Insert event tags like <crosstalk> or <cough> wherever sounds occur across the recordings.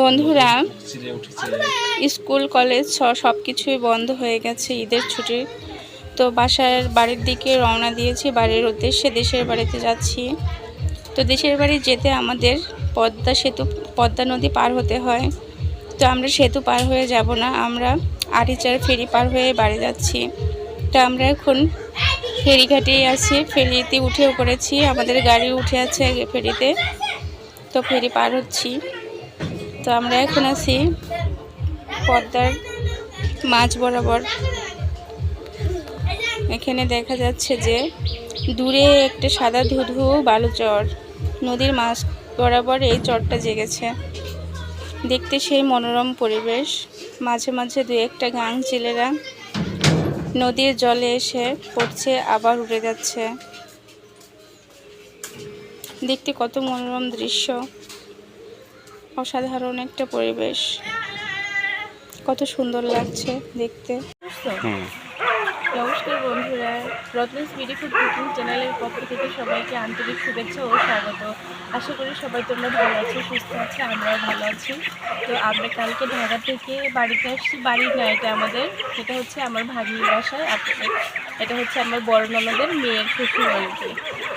বন্ধুরা school college সব কিছুই বন্ধ হয়ে গেছে ঈদের ছুটি। তো বাসার বাড়ির দিকে রওনা দিয়েছি বাড়ির উদ্দেশ্যে দেশের বাড়িতে যাচ্ছি। তো দেশের বাড়ি যেতে আমাদের পদ্মা সেতু পদ্মা নদী পার হতে হয়। তো আমরা সেতু পার হয়ে যাব না আমরা আরিচার ফেরি পার হয়ে বাড়ি যাচ্ছি। তো আমরা এখন ফেরিঘাটেই আছি ফেরিতে উঠেও পড়েছি আমাদের গাড়ি উঠে আছে ফেরিতে। তো ফেরি পার হচ্ছি। তো আমরা এখন আছি পদ্মার মাঝ বরাবর। এখানে দেখা যাচ্ছে যে দূরে একটা সাদা ধুধু বালু চর নদীর মাছ বরাবর এই চরটা জেগেছে। দেখতে সেই মনোরম পরিবেশ। মাঝে মাঝে দু একটা গাং ছেলেরা নদীর জলে এসে পড়ছে, আবার উড়ে যাচ্ছে। দেখতে কত মনোরম দৃশ্য। অসাধারণ একটা পরিবেশ। কত সুন্দর লাগছে দেখতে। হুম। নমস্কার বন্ধুরা রত্নেস বিডি ফুড কুকিং চ্যানেলের পক্ষ থেকে সবাইকে আন্তরিক শুভেচ্ছা ও স্বাগত। আশা করি সবাই তোমরা ভালো আছো সুস্থ আছো আমরাও ভালো আছি। তো আমরা কালকে ঢাকা থেকে বাড়িতে আসছি বাড়ি না এটা আমাদের এটা হচ্ছে আমার ভাগ্নির বাসায় আপনাদের এটা হচ্ছে আমার বড় ননদের মেয়ের শ্বশুর বাড়িতে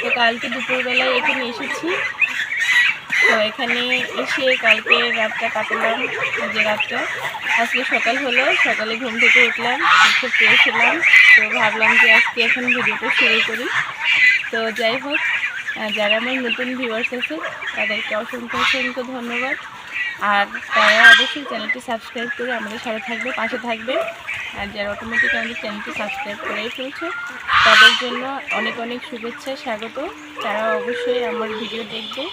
তো কালকে দুপুরবেলায় এখানে এসেছি। তো এখানে এসে কালকে রাতটা কাটালাম, যে রাতটা। আজকে সকাল হলো, সকালে ঘুম থেকে উঠলাম একটু হলাম, তো ভাবলাম যে আজকে এখন ভিডিওটা শুরু করি। তো যাই হোক যারা আমার নতুন ভিউয়ার্স আছে, তাদেরকে অসংখ্য অসংখ্য ধন্যবাদ। আর তারা অবশ্যই চ্যানেলটি সাবস্ক্রাইব করে আমাদের সাথে থাকবে, পাশে থাকবে। আর যারা অটোমেটিক আমাদের চ্যানেলটি সাবস্ক্রাইব করেই ফেলছে তাদের জন্য অনেক অনেক শুভেচ্ছা, স্বাগত। তারা অবশ্যই আমার ভিডিও দেখবে।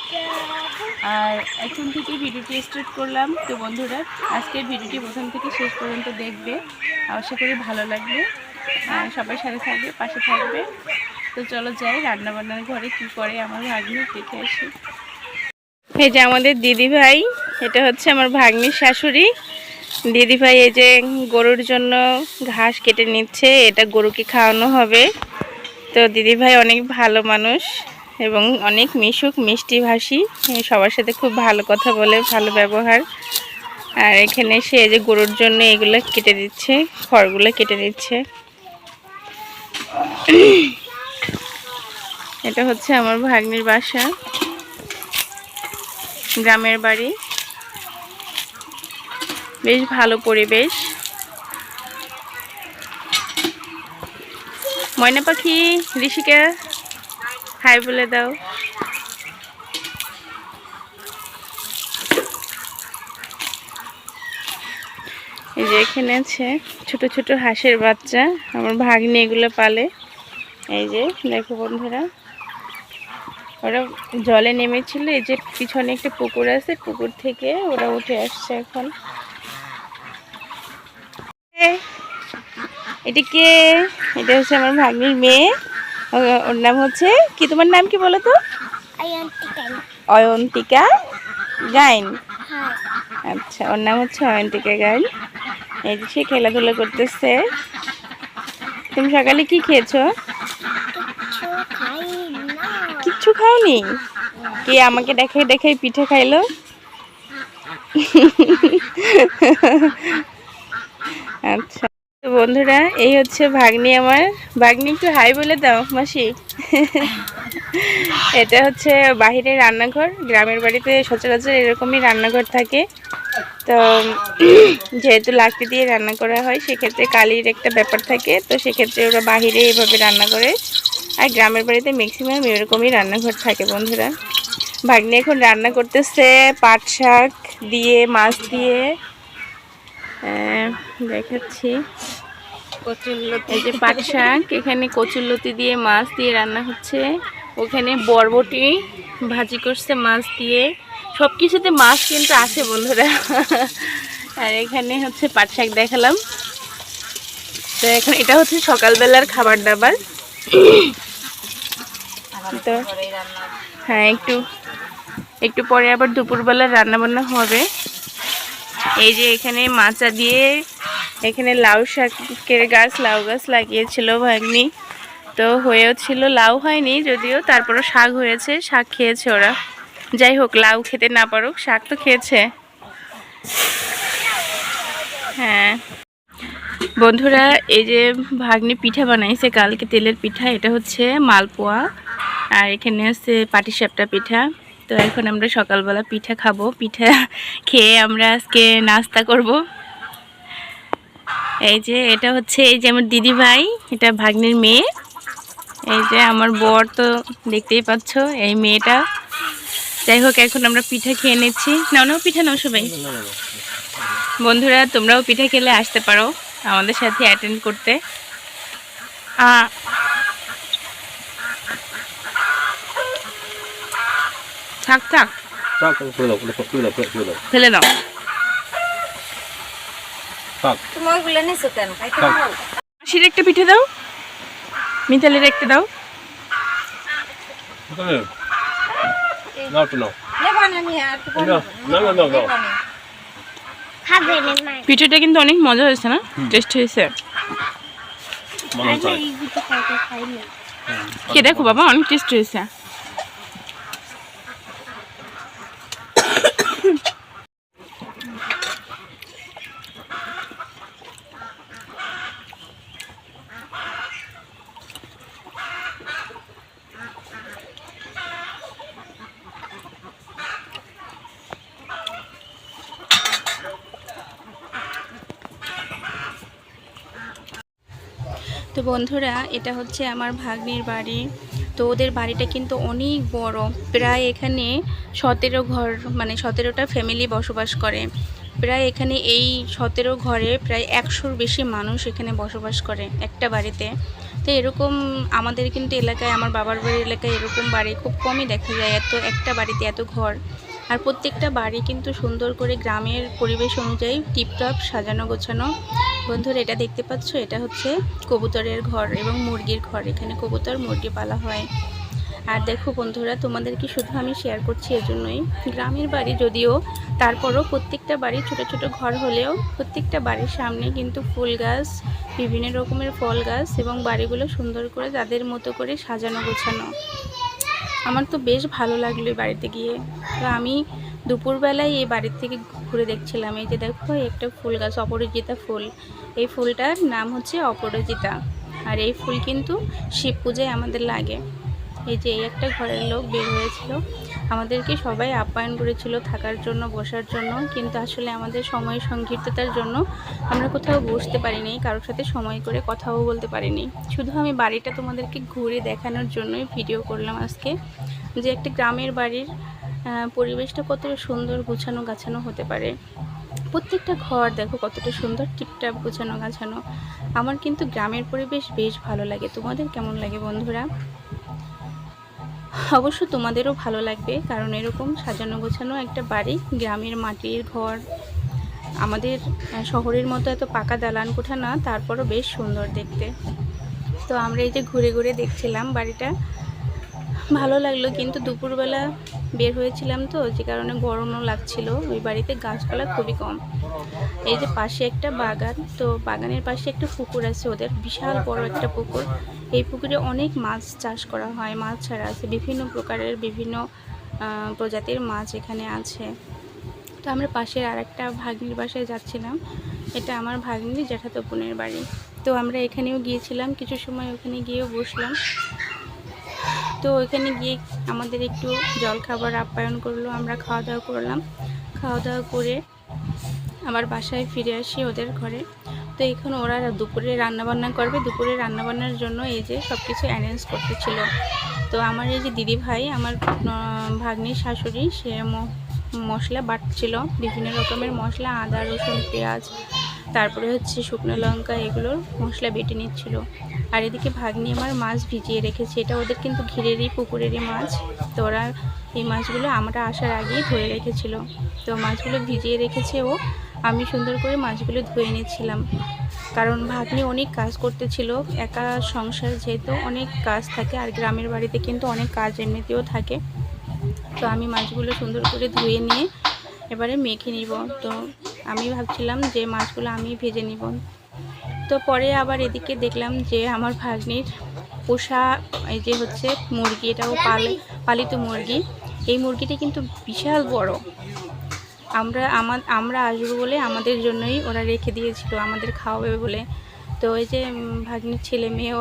আর এখন থেকে ভিডিওটি স্টার্ট করলাম। তো বন্ধুরা, আজকের ভিডিওটি প্রথম থেকে শেষ পর্যন্ত দেখবে। আশা করি ভালো লাগবে। সবাই সাথে থাকবে, পাশে থাকবে। তো চলো যাই রান্না বান্নার ঘরে কি করে আমার ভাগ্নি দেখে আসি। এই যে আমাদের দিদি ভাই এটা হচ্ছে আমার ভাগ্নির শাশুড়ি। দিদি ভাই এই যে গরুর জন্য ঘাস কেটে নিচ্ছে, এটা গরুকে খাওয়ানো হবে। তো দিদি ভাই অনেক ভালো মানুষ এবং অনেক মিশুক মিষ্টি ভাষী সবার সাথে খুব ভালো কথা বলে, ভালো ব্যবহার। আর এখানে সে যে গরুর জন্য এগুলো কেটে দিচ্ছে, খড়গুলো কেটে দিচ্ছে এটা হচ্ছে আমার ভাগ্নির বাসা, গ্রামের বাড়ি। বেশ ভালো পরিবেশ। ময়না পাখি, ঋষিকা হাই বলে দাও। এই যে এখানে আছে ছোট ছোট হাঁসের বাচ্চা, আমার ভাগ্নি এগুলো পালে। এই যে, দেখো বন্ধুরা, ওরা জলে নেমেছিল, এই যে পিছনে একটা পুকুর আছে, পুকুর থেকে ওরা উঠে আসছে এখন। এটা কে? এটা হচ্ছে আমার ভাগ্নির মেয়ে। ওর নাম হচ্ছে কি? তোমার নাম কি বলো তো? অয়ন্তিকা। গাইন। আচ্ছা ওর নাম হচ্ছে অয়ন্তিকা গাইন। এই যে সে খেলাধুলা করতেছে। তুমি সকালে কি খেয়েছো? কিচ্ছু খাওনি? কে আমাকে দেখে দেখে পিঠে খাইলো? আচ্ছা। তো বন্ধুরা এই হচ্ছে ভাগ্নি আমার। ভাগ্নি একটু হাই বলে দাও মাসি। <laughs> এটা হচ্ছে বাহিরের রান্নাঘর। গ্রামের বাড়িতে সচরাচর এরকমই রান্নাঘর থাকে। তো <clears throat> যেহেতু লাকড়ি দিয়ে রান্না করা হয় সেক্ষেত্রে কালির একটা ব্যাপার থাকে। তো সেক্ষেত্রে ওরা বাহিরে এভাবে রান্না করে। আর গ্রামের বাড়িতে ম্যাক্সিমাম এরকমই রান্নাঘর থাকে বন্ধুরা। ভাগ্নি এখন রান্না করতেছে পাট শাক দিয়ে মাছ দিয়ে। আহ, দেখাচ্ছি। এই যে পাট শাক এখানে কচুরলতি দিয়ে মাছ দিয়ে রান্না হচ্ছে। ওখানে বরবটি ভাজি করছে মাছ দিয়ে। সব কিছুতে মাছ কিন্তু আছে বন্ধুরা। আর এখানে হচ্ছে পাট শাক দেখালাম। তো এখন এটা হচ্ছে সকালবেলার খাবার দাবার। তো হ্যাঁ একটু একটু পরে আবার দুপুরবেলা রান্না বান্না হবে। এই যে এখানে মাচা দিয়ে এখানে লাউ শাকের গাছ, লাউ গাছ লাগিয়েছিল ভাগ্নি। তো হয়েও ছিল, লাউ হয়নি যদিও, তারপরও শাক হয়েছে, শাক খেয়েছে ওরা। যাই হোক, লাউ খেতে না পারুক, শাক তো খেয়েছে। হ্যাঁ। বন্ধুরা, এই যে ভাগ্নি পিঠা বানাইছে, কালকে তেলের পিঠা, এটা হচ্ছে মালপোয়া। আর এখানে আছে পাটিসাপটা পিঠা। তো এখন আমরা সকালবেলা পিঠা খাব। পিঠা খেয়ে আমরা আজকে নাস্তা করব। এই যে, এটা হচ্ছে এই যে আমার দিদি ভাই এটা ভাগ্নির মেয়ে। এই যে আমার বর তো দেখতেই পাচ্ছ, এই মেয়েটা। যাই হোক, এখন আমরা পিঠা খেয়ে নিচ্ছি। নাও নাও, পিঠা নাও সবাই। বন্ধুরা, তোমরাও পিঠা খেলে আসতে পারো আমাদের সাথে অ্যাটেন্ড করতে। থাক থাক. ফেলে দাও? মাসির একটা পিঠে দাও মিতালির একটা দাও. পিঠেটা কিন্তু অনেক মজা হয়েছে না? টেস্ট হয়েছে. কে দেখো বাবা অনেক টেস্ট হয়েছে তো বন্ধুরা, এটা হচ্ছে আমার ভাগ্নির বাড়ি। তো ওদের বাড়িটা কিন্তু অনেক বড়। প্রায় এখানে সতেরো ঘর মানে সতেরোটা ফ্যামিলি বসবাস করে। প্রায় এখানে এই সতেরো ঘরে প্রায় একশোর বেশি মানুষ এখানে বসবাস করে একটা বাড়িতে। তো এরকম আমাদের কিন্তু এলাকায়, আমার বাবার বাড়ির এলাকায় এরকম বাড়ি খুব কমই দেখা যায়। এত একটা বাড়িতে এত ঘর। আর প্রত্যেকটা বাড়ি কিন্তু সুন্দর করে গ্রামের পরিবেশ অনুযায়ী টিপটপ সাজানো গোছানো। বন্ধুরা, এটা দেখতে পাচ্ছ? এটা হচ্ছে কবুতরের ঘর এবং মুরগির ঘর। এখানে কবুতর, মুরগি পালা হয়। আর দেখো বন্ধুরা তোমাদেরকে শুধু আমি শেয়ার করছি এজন্যই। গ্রামের বাড়ি যদিও, তারপরও প্রত্যেকটা বাড়ি ছোট ছোট ঘর হলেও প্রত্যেকটা বাড়ির সামনে কিন্তু ফুল গাছ, বিভিন্ন রকমের ফল গাছ এবং বাড়িগুলো সুন্দর করে তাদের মতো করে সাজানো গোছানো। আমার তো বেশ ভালো লাগল এই বাড়িতে গিয়ে। তো আমি দুপুরবেলায় এই বাড়ির থেকে ঘুরে দেখছিলাম। এই যে দেখো, একটা ফুল গাছ, অপরাজিতা ফুল। এই ফুলটার নাম হচ্ছে অপরাজিতা। আর এই ফুল কিন্তু শিব পূজায় আমাদের লাগে। এই যে এই একটা ঘরের লোক বের হয়েছিল। আমাদেরকে সবাই আপ্যায়ন করেছিল থাকার জন্য, বসার জন্য। কিন্তু আসলে আমাদের সময় সংক্ষিপ্ততার জন্য আমরা কোথাও বসতে পারিনি, কারোর সাথে সময় করে কথাও বলতে পারিনি। শুধু আমি বাড়িটা তোমাদেরকে ঘুরে দেখানোর জন্যই ভিডিও করলাম আজকে, যে একটা গ্রামের বাড়ির পরিবেশটা কতটা সুন্দর গুছানো গাছানো হতে পারে। প্রত্যেকটা ঘর দেখো কতটা সুন্দর টিপটাপ গুছানো গাছানো। আমার কিন্তু গ্রামের পরিবেশ বেশ ভালো লাগে। তোমাদের কেমন লাগে বন্ধুরা? অবশ্য তোমাদেরও ভালো লাগবে, কারণ এরকম সাজানো গোছানো একটা বাড়ি, গ্রামের মাটির ঘর, আমাদের শহরের মতো এত পাকা দালান কোঠা না, তারপরও বেশ সুন্দর দেখতে। তো আমরা এই যে ঘুরে ঘুরে দেখছিলাম বাড়িটা ভালো লাগল, কিন্তু দুপুরবেলা বের হয়েছিলাম তো, যে কারণে গরমও লাগছিল। ওই বাড়িতে গাছপালা খুবই কম। এই যে পাশে একটা বাগান, তো বাগানের পাশে একটা পুকুর আছে, ওদের বিশাল বড় একটা পুকুর। এই পুকুরে অনেক মাছ চাষ করা হয়, মাছ ছাড়া আছে, বিভিন্ন প্রকারের বিভিন্ন প্রজাতির মাছ এখানে আছে। তো আমরা পাশের আর একটা ভাগ্নির বাসায় যাচ্ছিলাম। এটা আমার ভাগ্নির জ্যাঠাতো বোনের বাড়ি। তো আমরা এখানেও গিয়েছিলাম, কিছু সময় ওখানে গিয়েও বসলাম। তো ওইখানে গিয়ে আমাদের একটু জল খাবার আপ্যায়ন করল, আমরা খাওয়া দাওয়া করলাম। খাওয়া দাওয়া করে আবার বাসায় ফিরে আসি ওদের ঘরে। তো এখন ওরা দুপুরে রান্নাবান্না করবে। দুপুরে রান্নাবান্নার জন্য এই যে সব কিছু অ্যারেঞ্জ করতেছিল। তো আমার এই যে দিদি ভাই, আমার ভাগ্নির শাশুড়ি, সে মশলা বাটছিল। বিভিন্ন রকমের মশলা, আদা, রসুন, পেঁয়াজ তারপরে হচ্ছে শুকনো লঙ্কা এগুলোর মশলা বেটে নিচ্ছিল। আর এদিকে ভাগ্নি আমার মাছ ভিজিয়ে রেখেছে। এটা ওদের কিন্তু ঘিরেরই, পুকুরেরই মাছ। তো ওরা এই মাছগুলো আমরা আসার আগেই ধরে রেখেছিল। তো মাছগুলো ভিজিয়ে রেখেছে ও। আমি সুন্দর করে মাছগুলো ধুয়ে নিয়েছিলাম কারণ ভাগ্নি অনেক কাজ করতেছিল। একা সংসার যেহেতু অনেক কাজ থাকে। আর গ্রামের বাড়িতে কিন্তু অনেক কাজ এমনিতেও থাকে। তো আমি মাছগুলো সুন্দর করে ধুয়ে নিয়ে এবারে মেখে নিব। তো আমি ভাবছিলাম যে মাছগুলো আমি ভেজে নিব। তো পরে আবার এদিকে দেখলাম যে আমার ভাগ্নির পোষা এই যে হচ্ছে মুরগি, এটাও পাল, পালিত মুরগি। এই মুরগিটা কিন্তু বিশাল বড়। আমরা আমার আমরা আসব বলে আমাদের জন্যই ওরা রেখে দিয়েছিল, আমাদের খাওয়াবে বলে। তো ওই যে ভাগ্নির ছেলে মেয়ে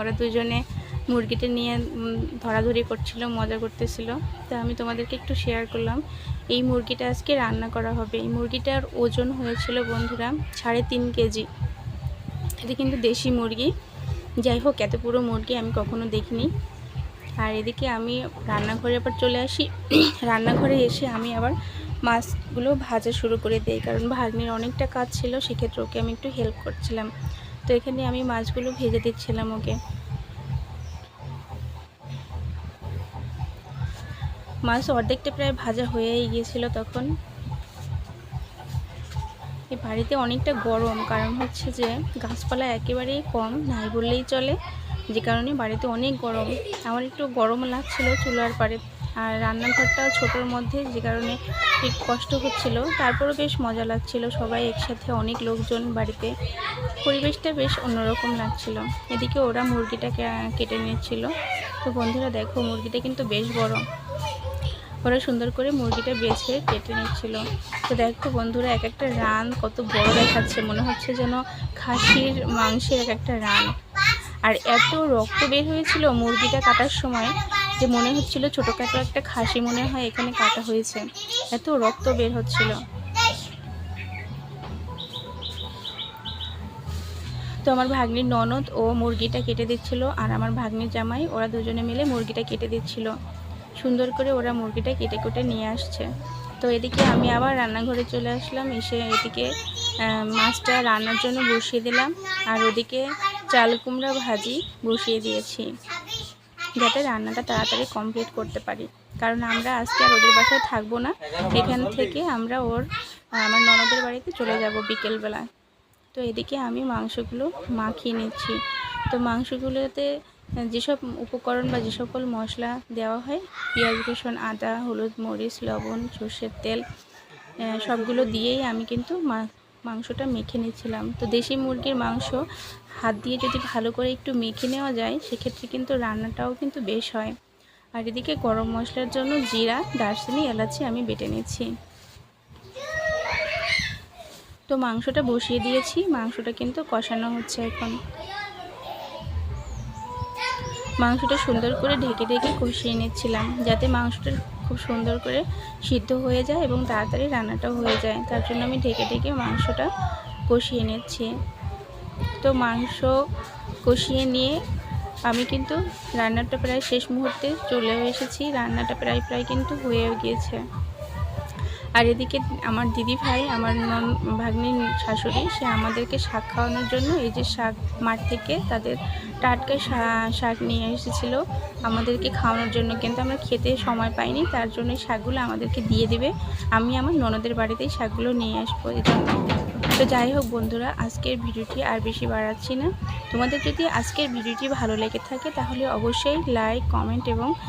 ওরা দুজনে মুরগিটা নিয়ে ধরাধরি করছিল, মজা করতেছিল। তা আমি তোমাদেরকে একটু শেয়ার করলাম। এই মুরগিটা আজকে রান্না করা হবে। এই মুরগিটার ওজন হয়েছিল, বন্ধুরা, সাড়ে তিন কেজি। এটা কিন্তু দেশি মুরগি। যাই হোক, এত পুরো মুরগি আমি কখনো দেখিনি। আর এদিকে আমি রান্নাঘরে আবার চলে আসি। <clears throat> রান্নাঘরে এসে আমি আবার মাছগুলো ভাজা শুরু করে দিই। কারণ ভাগ্নির অনেকটা কাজ ছিল, সেক্ষেত্রে ওকে আমি একটু হেল্প করছিলাম। তো এখানে আমি মাছগুলো ভেজে দিচ্ছিলাম ওকে। মাছ অর্ধেকটা প্রায় ভাজা হয়েই গিয়েছিল তখন। এই বাড়িতে অনেকটা গরম, কারণ হচ্ছে যে গাছপালা একেবারেই কম, নাই বললেই চলে। যে কারণে বাড়িতে অনেক গরম। আমার একটু গরম লাগছিল চুলার পাড়ে, আর রান্নাঘরটা ছোটোর মধ্যে, যে কারণে ঠিক কষ্ট হচ্ছিল। তারপরও বেশ মজা লাগছিল, সবাই একসাথে অনেক লোকজন বাড়িতে। পরিবেশটা বেশ অন্যরকম লাগছিল। এদিকে ওরা মুরগিটা কেটে নিচ্ছিল তো বন্ধুরা দেখো, মুরগিটা কিন্তু বেশ বড়। ওরা সুন্দর করে মুরগিটা বেছে কেটে নিচ্ছিল। তো দেখো বন্ধুরা এক একটা রান কত বড় দেখাচ্ছে। মনে হচ্ছে যেন খাসির মাংসের এক একটা রান। আর এত রক্ত বের হয়েছিল মুরগিটা কাটার সময় যে মনে হচ্ছিল ছোটোখাটো একটা খাসি মনে হয় এখানে কাটা হয়েছে। এত রক্ত বের হচ্ছিল। তো আমার ভাগ্নির ননদ ও মুরগিটা কেটে দিচ্ছিল আর আমার ভাগ্নির জামাই ওরা দুজনে মিলে মুরগিটা কেটে দিচ্ছিল। সুন্দর করে ওরা মুরগিটা কেটে কেটে নিয়ে আসছে। তো এদিকে আমি আবার রান্নাঘরে চলে আসলাম, এসে এদিকে মাছটা রান্নার জন্য বসিয়ে দিলাম। আর ওদিকে চাল কুমড়া ভাজি বসিয়ে দিয়েছি, যাতে রান্নাটা তাড়াতাড়ি কমপ্লিট করতে পারি। কারণ আমরা আজকে আর ওদের বাসায় থাকব না। এখান থেকে আমরা ওর আমার ননদের বাড়িতে চলে যাব বিকেলবেলা তো এদিকে আমি মাংসগুলো মাখিয়ে নিচ্ছি। তো মাংসগুলোতে যেসব উপকরণ বা যে সকল মশলা দেওয়া হয়, পেঁয়াজ, রসুন, আদা, হলুদ, মরিচ, লবণ, সর্ষের তেল সবগুলো দিয়েই আমি কিন্তু মাংসটা মেখে নিয়েছিলাম তো দেশি মুরগির মাংস হাত দিয়ে যদি ভালো করে একটু মেখে নেওয়া যায়, সেক্ষেত্রে কিন্তু রান্নাটাও কিন্তু বেশ হয়। আর এদিকে গরম মশলার জন্য জিরা, দারচিনি, এলাচি আমি বেটে নিচ্ছি। তো মাংসটা বসিয়ে দিয়েছি। মাংসটা কিন্তু কষানো হচ্ছে এখন। মাংসটা সুন্দর করে ঢেকে ঢেকে কষিয়ে নিচ্ছিলাম, যাতে মাংসটা খুব সুন্দর করে সিদ্ধ হয়ে যায় এবং তাড়াতাড়ি রান্নাটাও হয়ে যায়। তার জন্য আমি ঢেকে ঢেকে মাংসটা কষিয়ে নিচ্ছি। তো মাংস কষিয়ে নিয়ে আমি কিন্তু রান্নাটা প্রায় শেষ মুহূর্তে চলে এসেছি। রান্নাটা প্রায় প্রায় কিন্তু হয়েও গিয়েছে। আর এদিকে আমার দিদি ভাই, আমার নন ভাগ্নির শাশুড়ি, সে আমাদেরকে শাক খাওয়ানোর জন্য এই যে শাক মাঠ থেকে তাদের টাটকা শাক নিয়ে এসেছিল আমাদেরকে খাওয়ানোর জন্য। কিন্তু আমরা খেতে সময় পাইনি, তার জন্য শাকগুলো আমাদেরকে দিয়ে দেবে। আমি আমার ননদের বাড়িতেই শাকগুলো নিয়ে আসব তো যাই হোক বন্ধুরা, আজকের ভিডিওটি আর বেশি বাড়াচ্ছি না। তোমাদের যদি আজকের ভিডিওটি ভালো লেগে থাকে, তাহলে অবশ্যই লাইক কমেন্ট এবং